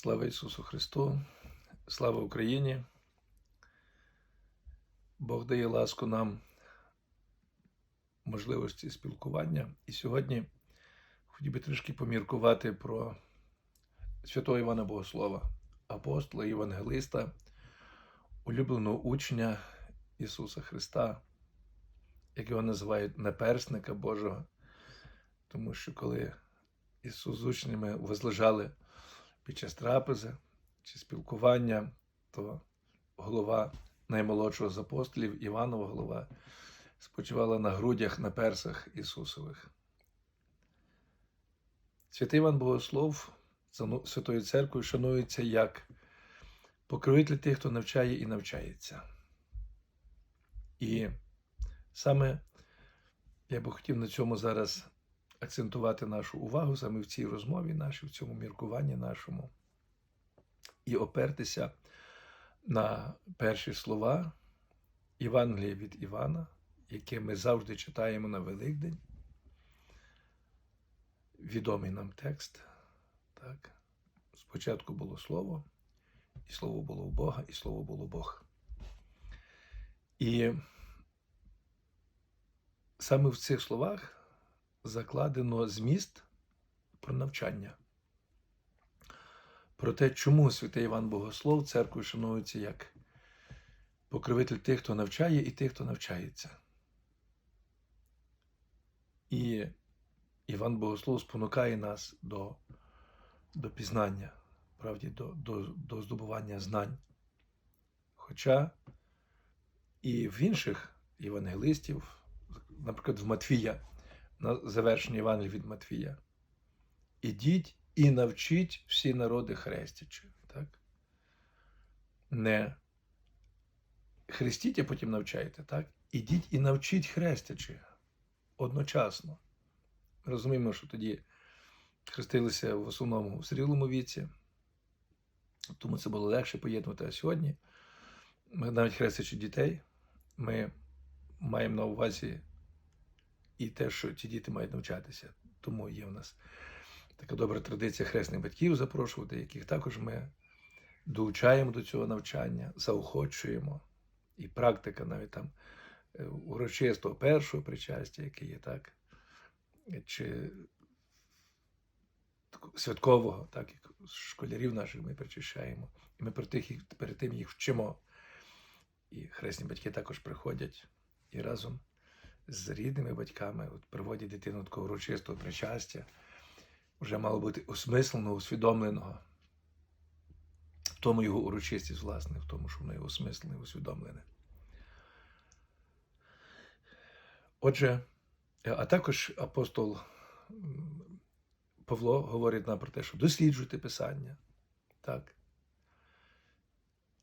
Слава Ісусу Христу, слава Україні. Бог дає ласку нам можливості спілкування. І сьогодні хотів би трішки поміркувати про святого Івана Богослова, апостола, євангелиста, улюбленого учня Ісуса Христа, як його називають наперсника Божого. Тому що коли Ісус з учнями возлежали під час трапези чи спілкування, то голова наймолодшого з апостолів, Іванова голова, спочивала на грудях на персах Ісусових. Святий Іван Богослов Святою Церквою шанується як покровитель тих, хто навчає і навчається. І саме я би хотів на цьому зараз акцентувати нашу увагу саме в цій розмові нашій, в цьому міркуванні нашому, і опертися на перші слова Євангелія від Івана, яке ми завжди читаємо на Великдень. Відомий нам текст. Так? Спочатку було слово, і слово було в Бога, і слово було Бог. І саме в цих словах закладено зміст про навчання. Про те, чому святий Іван Богослов церквою шанується як покровитель тих, хто навчає, і тих, хто навчається. І Іван Богослов спонукає нас до до пізнання, правді, до, до, до здобування знань. Хоча і в інших євангелистів, наприклад, в Матвія, на завершення Євангелія від Матвія. Ідіть і навчіть всі народи хрестячи. Так? Не хрестіть, а потім навчайте. так? Ідіть і навчіть хрестячи одночасно. Розуміємо, що тоді хрестилися в основному в зрілому віці, тому це було легше поєднувати. А сьогодні ми навіть хрестячи дітей, ми маємо на увазі і те, що ті діти мають навчатися. Тому є в нас така добра традиція хресних батьків запрошувати, яких також ми долучаємо до цього навчання, заохочуємо. І практика навіть там е, урочистого першого причастя, яке є так, чи святкового, так як школярів наших ми причащаємо. І ми перед, тих, перед тим їх вчимо. І хресні батьки також приходять і разом з рідними батьками, от приводять дитину такого урочистого причастя, вже мало бути осмисленого, усвідомленого. В тому його урочистість, власне, в тому, що воно його осмислене, усвідомлене. Отже, а також апостол Павло говорить нам про те, що досліджуйте Писання. Так.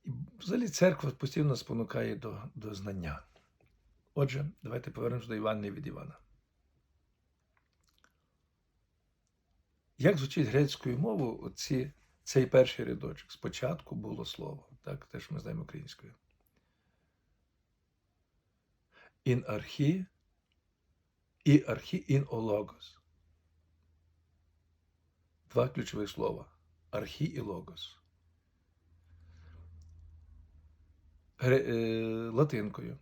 І взагалі церква постійно спонукає до, до знання. Отже, давайте повернемося до Івана від Івана. Як звучить грецькою мовою оці, цей перший рядочок? Спочатку було слово, так, те, що ми знаємо українською. Ін архі і архі ін ологос. Два ключові слова. Архі і логос. Е, латинкою.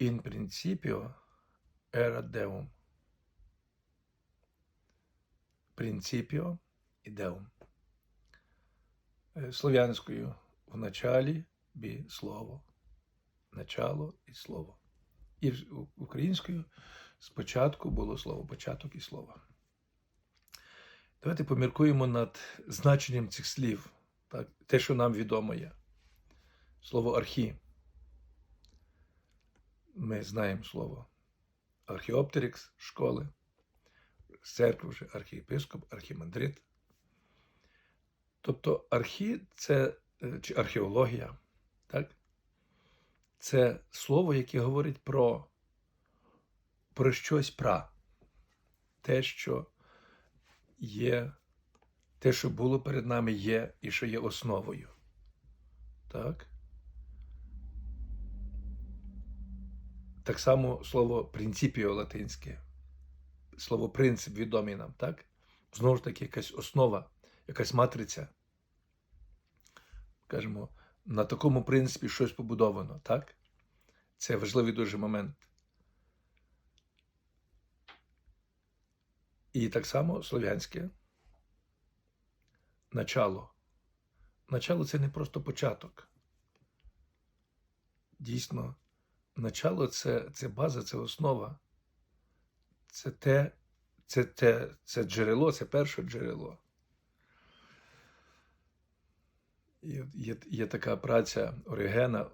In principio era Deum. Принципіо і Деум. Слов'янською в началі бі слово. Начало і слово. І українською спочатку було слово, початок і слово. Давайте поміркуємо над значенням цих слів, так? те, що нам відомо є. Слово архі ми знаємо слово архіоптерікс школи, з церкви вже архієпископ, архімандрит. Тобто архі це е, чи археологія, так? це слово, яке говорить про, про щось пра, те, що є, те, що було перед нами, є і що є основою. Так? Так само слово принципіо латинське, слово принцип відомий нам, так? Знову ж таки, якась основа, якась матриця. Кажемо, на такому принципі щось побудовано, так? Це важливий дуже момент. І так само слов'янське начало. Начало це не просто початок. Дійсно, начало це, це база, це основа. Це те, це, те, це джерело, це перше джерело. Є, є, є така праця Оригена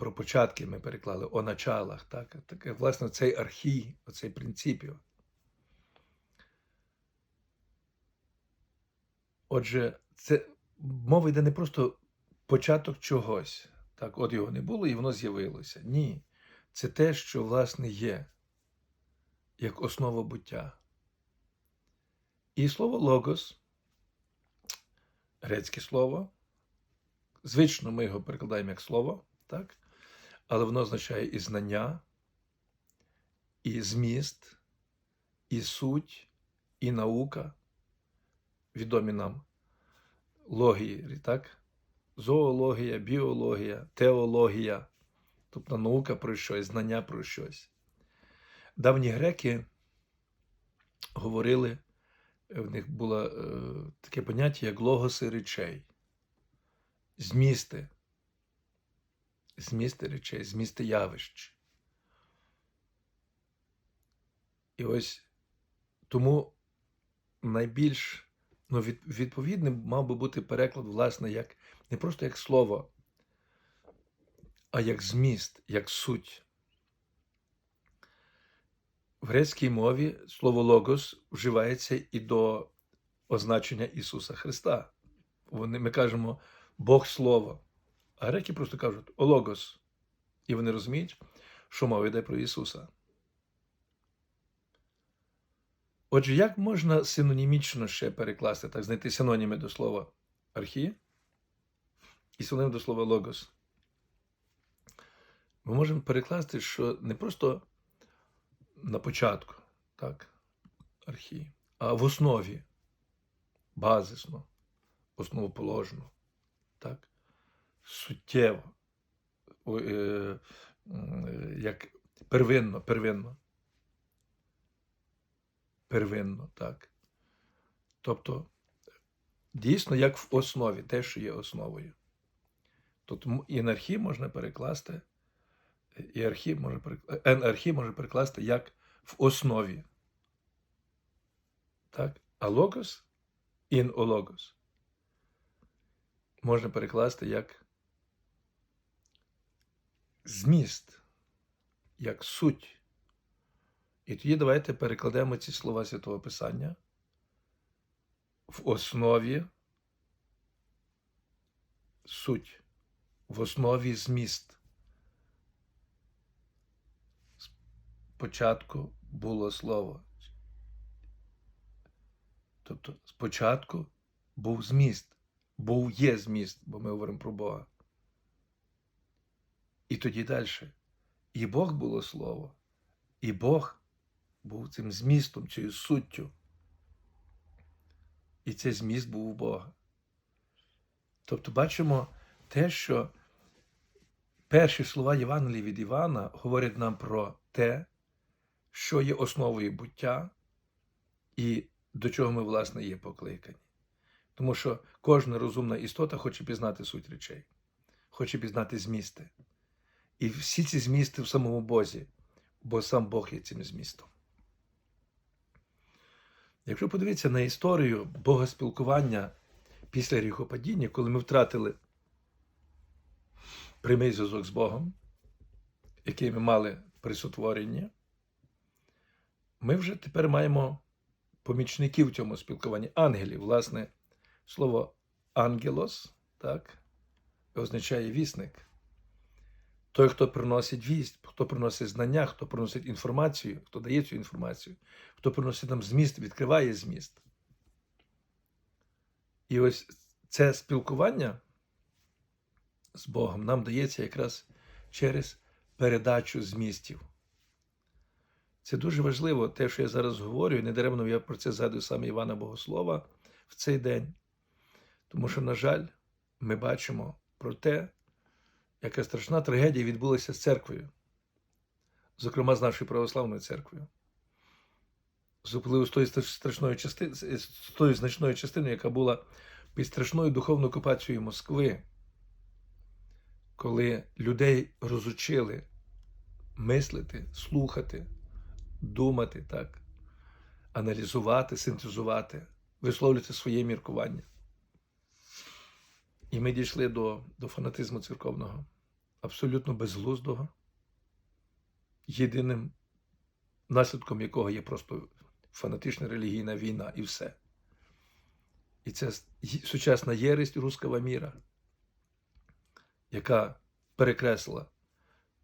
про початки ми переклали о началах. Так? Таке, власне, цей архій, оцей принципів. Отже, це мова йде не просто початок чогось. Так, от його не було і воно з'явилося. Ні. Це те, що, власне, є, як основа буття. І слово логос, грецьке слово, звично ми його перекладаємо як слово, так? але воно означає і знання, і зміст, і суть, і наука, відомі нам логії, так? Зоологія, біологія, теологія, тобто наука про щось, знання про щось. Давні греки говорили, в них було е, таке поняття, як логоси речей, змісти, змісти речей, змісти явищ. І ось тому найбільш ну, від, відповідним мав би бути переклад, власне, як не просто як слово, а як зміст, як суть. В грецькій мові слово логос вживається і до означення Ісуса Христа. Вони, Ми кажемо Бог Слово. А греки просто кажуть Ологос. І вони розуміють, що мова йде про Ісуса. Отже, як можна синонімічно ще перекласти, так, знайти синоніми до слова архі і синонім до слова логос? Ми можемо перекласти, що не просто на початку, так, архі, а в основі, базисно, основоположно, так, суттєво, е, е, як первинно, первинно первинно, так. Тобто, дійсно, як в основі, те, що є основою. Тобто інархі можна перекласти, іархі може перекласти, енархі може перекласти як в основі. Так? А логос, ін ологос, можна перекласти як зміст, як суть. І тоді давайте перекладемо ці слова Святого Писання в основі суть, в основі зміст. Спочатку було слово. Тобто спочатку був зміст, був є зміст, бо ми говоримо про Бога. І тоді далі. І Бог було слово, і Бог був цим змістом, цією суттю. І цей зміст був у Бога. Тобто бачимо те, що перші слова Євангелії від Івана говорять нам про те, що є основою буття і до чого ми, власне, є покликані. Тому що кожна розумна істота хоче пізнати суть речей, хоче пізнати змісти. І всі ці змісти в самому Бозі, бо сам Бог є цим змістом. Якщо подивитися на історію богоспілкування після гріхопадіння, коли ми втратили прямий зв'язок з Богом, який ми мали при сотворенні, ми вже тепер маємо помічників в цьому спілкуванні ангелів. Власне, слово ангелос так, означає вісник. Той, хто приносить вість, хто приносить знання, хто приносить інформацію, хто дає цю інформацію, хто приносить нам зміст, відкриває зміст. І ось це спілкування з Богом нам дається якраз через передачу змістів. Це дуже важливо, те, що я зараз говорю, і недаремно я про це згадую саме Івана Богослова в цей день, Тому що, на жаль, ми бачимо про те, яка страшна трагедія відбулася з церквою, зокрема з нашою православною церквою. Особливо з тої з тої значної частини, яка була під страшною духовною окупацією Москви, коли людей розучили мислити, слухати, думати, так, аналізувати, синтезувати, висловлювати своє міркування. І ми дійшли до, до фанатизму церковного, абсолютно безглуздого, єдиним наслідком якого є просто фанатична релігійна війна і все. І це сучасна єресь руского міра, яка перекреслила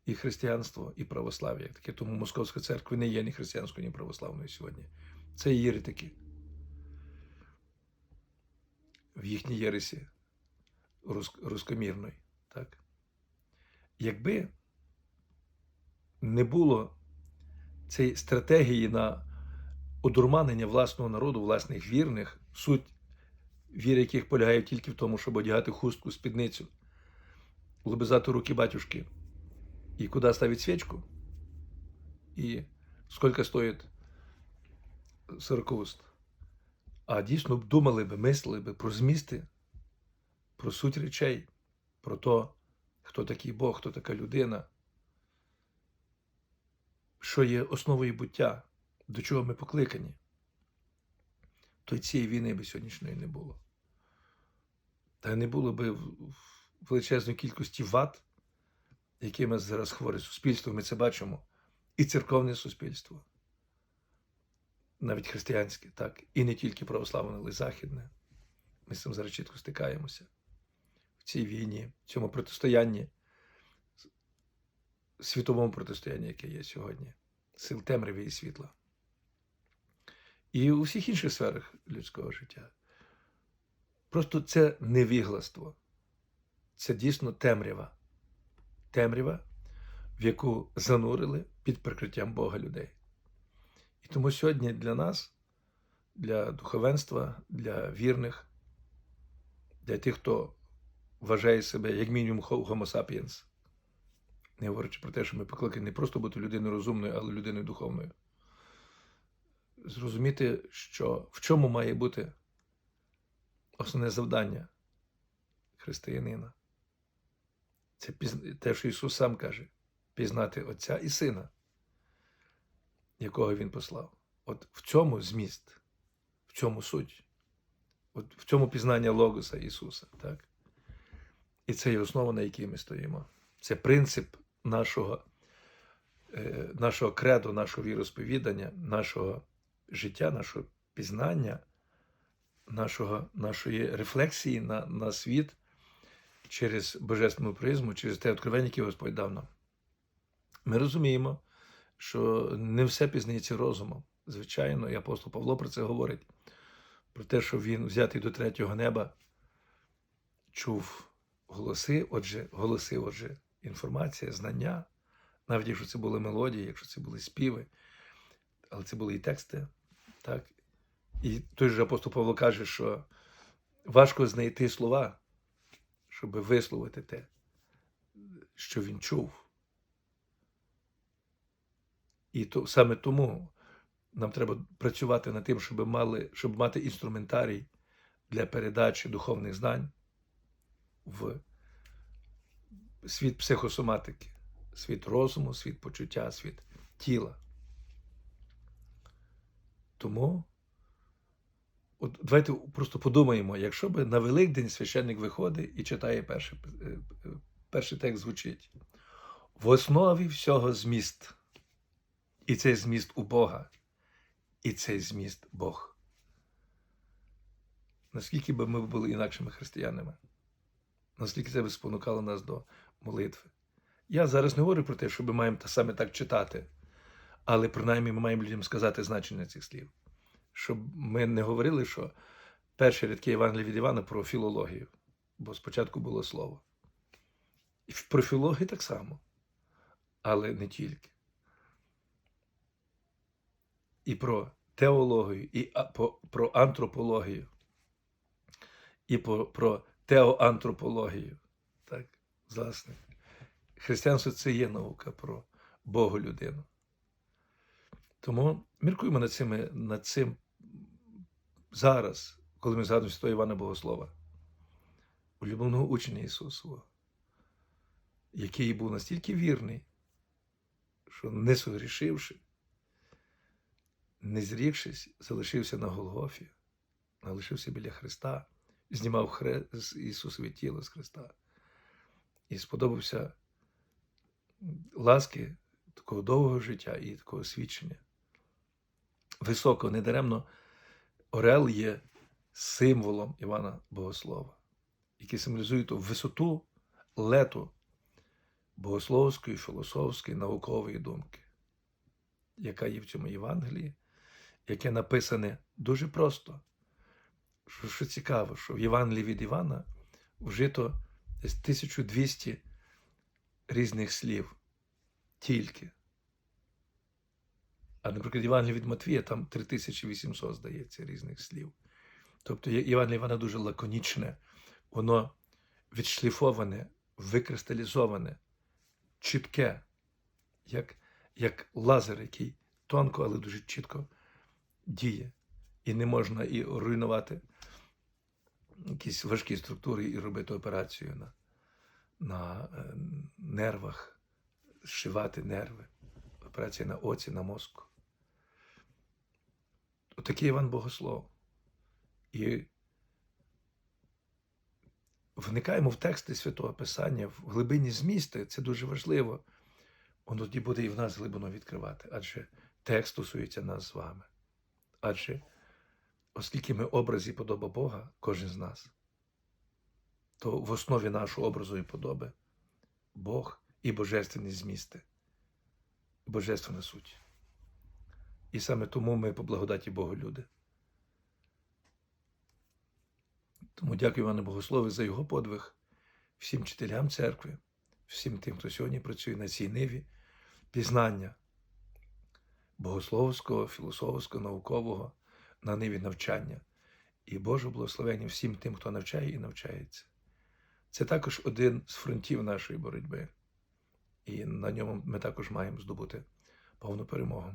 і християнство, і православ'я. Таке тому Московська церква не є ні християнською, ні православною сьогодні. Це єретики. В їхній єресі рускомірної. Так? Якби не було цієї стратегії на одурманення власного народу, власних вірних, суть віри яких полягає тільки в тому, щоб одягати хустку, спідницю, лобизати руки батюшки, і куди ставить свічку, і скільки стоїть сорокауст. А дійсно думали би, мислили би про змісти, про суть речей, про то, хто такий Бог, хто така людина, що є основою буття, до чого ми покликані, то й цієї війни би сьогоднішньої не було. Та не було би величезної кількості вад, якими зараз хворе суспільство, ми це бачимо, і церковне суспільство, навіть християнське, так, і не тільки православне, але й західне. Ми з цим зараз чітко стикаємося цій війні, в цьому протистоянні, світовому протистоянні, яке є сьогодні, сил темряви і світла. І у всіх інших сферах людського життя. Просто це невігластво. Це дійсно темрява. Темрява, в яку занурили під прикриттям Бога людей. І тому сьогодні для нас, для духовенства, для вірних, для тих, хто вважає себе як мінімум homo sapiens, не говорячи про те, що ми покликані не просто бути людиною розумною, але людиною духовною. Зрозуміти, що в чому має бути основне завдання християнина. Це те, що Ісус сам каже, пізнати Отця і Сина, якого Він послав. От в цьому зміст, в цьому суть, от в цьому пізнання Логоса Ісуса. так? І це є основа, на якій ми стоїмо. Це принцип нашого е, нашого креду, нашого віросповідання, нашого життя, нашого пізнання, нашого, нашої рефлексії на, на світ через божественну призму, через те откровення, яке Господь дав нам. Ми розуміємо, що не все пізнається розумом. Звичайно, і апостол Павло про це говорить, про те, що він, взятий до третього неба, чув голоси, отже, голоси, отже, інформація, знання, навіть якщо це були мелодії, якщо це були співи, але це були і тексти. так. І той же апостол Павло каже, що важко знайти слова, щоб висловити те, що він чув. І то, саме тому нам треба працювати над тим, щоб мали, щоб мати інструментарій для передачі духовних знань в світ психосоматики, світ розуму, світ почуття, світ тіла. Тому от давайте просто подумаємо, якщо би на Великдень священник виходить і читає перший, е, перший текст звучить. В основі всього зміст. І цей зміст у Бога, і цей зміст Бог. Наскільки би ми були інакшими християнами? Наскільки це би спонукало нас до молитви? Я зараз не говорю про те, що ми маємо саме так читати, але принаймні ми маємо людям сказати значення цих слів. Щоб ми не говорили, що перші рядки Євангелія від Івана про філологію, бо спочатку було слово. І про філологію так само, але не тільки. І про теологію, і про антропологію, і про, про теоантропологію. Так, власне. Християнство це є наука про Богу людину. Тому міркуємо над, цими, над цим зараз, коли ми згадуємо Святого Івана Богослова, улюбленого учня Ісусового, який був настільки вірний, що не согрішивши, не зрікшись, залишився на Голгофі, залишився біля Христа, знімав хре... з Ісусове тіло з Христа і сподобався ласки такого довгого життя і такого свідчення. Високо, недаремно Орел є символом Івана Богослова, який символізує ту висоту лету богословської, філософської, наукової думки, яка є в цьому Євангелії, яке написане дуже просто. Що, що цікаво, що в Євангелії від Івана вжито десь 1200 різних слів тільки. А, наприклад, Євангелія від Матвія там 3800, здається, різних слів. Тобто Євангелія Івана дуже лаконічне, воно відшліфоване, викристалізоване, чітке, як, як лазер, який тонко, але дуже чітко діє. І не можна і руйнувати якісь важкі структури і робити операцію на, на е, нервах, зшивати нерви, операція на оці, на мозку. Отакий Іван Богослов. І вникаємо в тексти Святого Писання, в глибині змісти, це дуже важливо. Воно тоді буде і в нас глибину відкривати, адже текст стосується нас з вами. Адже, оскільки ми образ і подоба Бога, кожен з нас, то в основі нашого образу і подоби Бог і божественні змісти, божественна суть. І саме тому ми по благодаті Богу люди. Тому дякую Івану Богослові за його подвиг, всім вчителям церкви, всім тим, хто сьогодні працює на цій ниві, пізнання богословського, філософського, наукового на ниві навчання. І Боже благословення всім тим, хто навчає і навчається. Це також один з фронтів нашої боротьби. І на ньому ми також маємо здобути повну перемогу.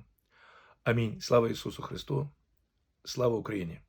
Амінь. Слава Ісусу Христу! Слава Україні!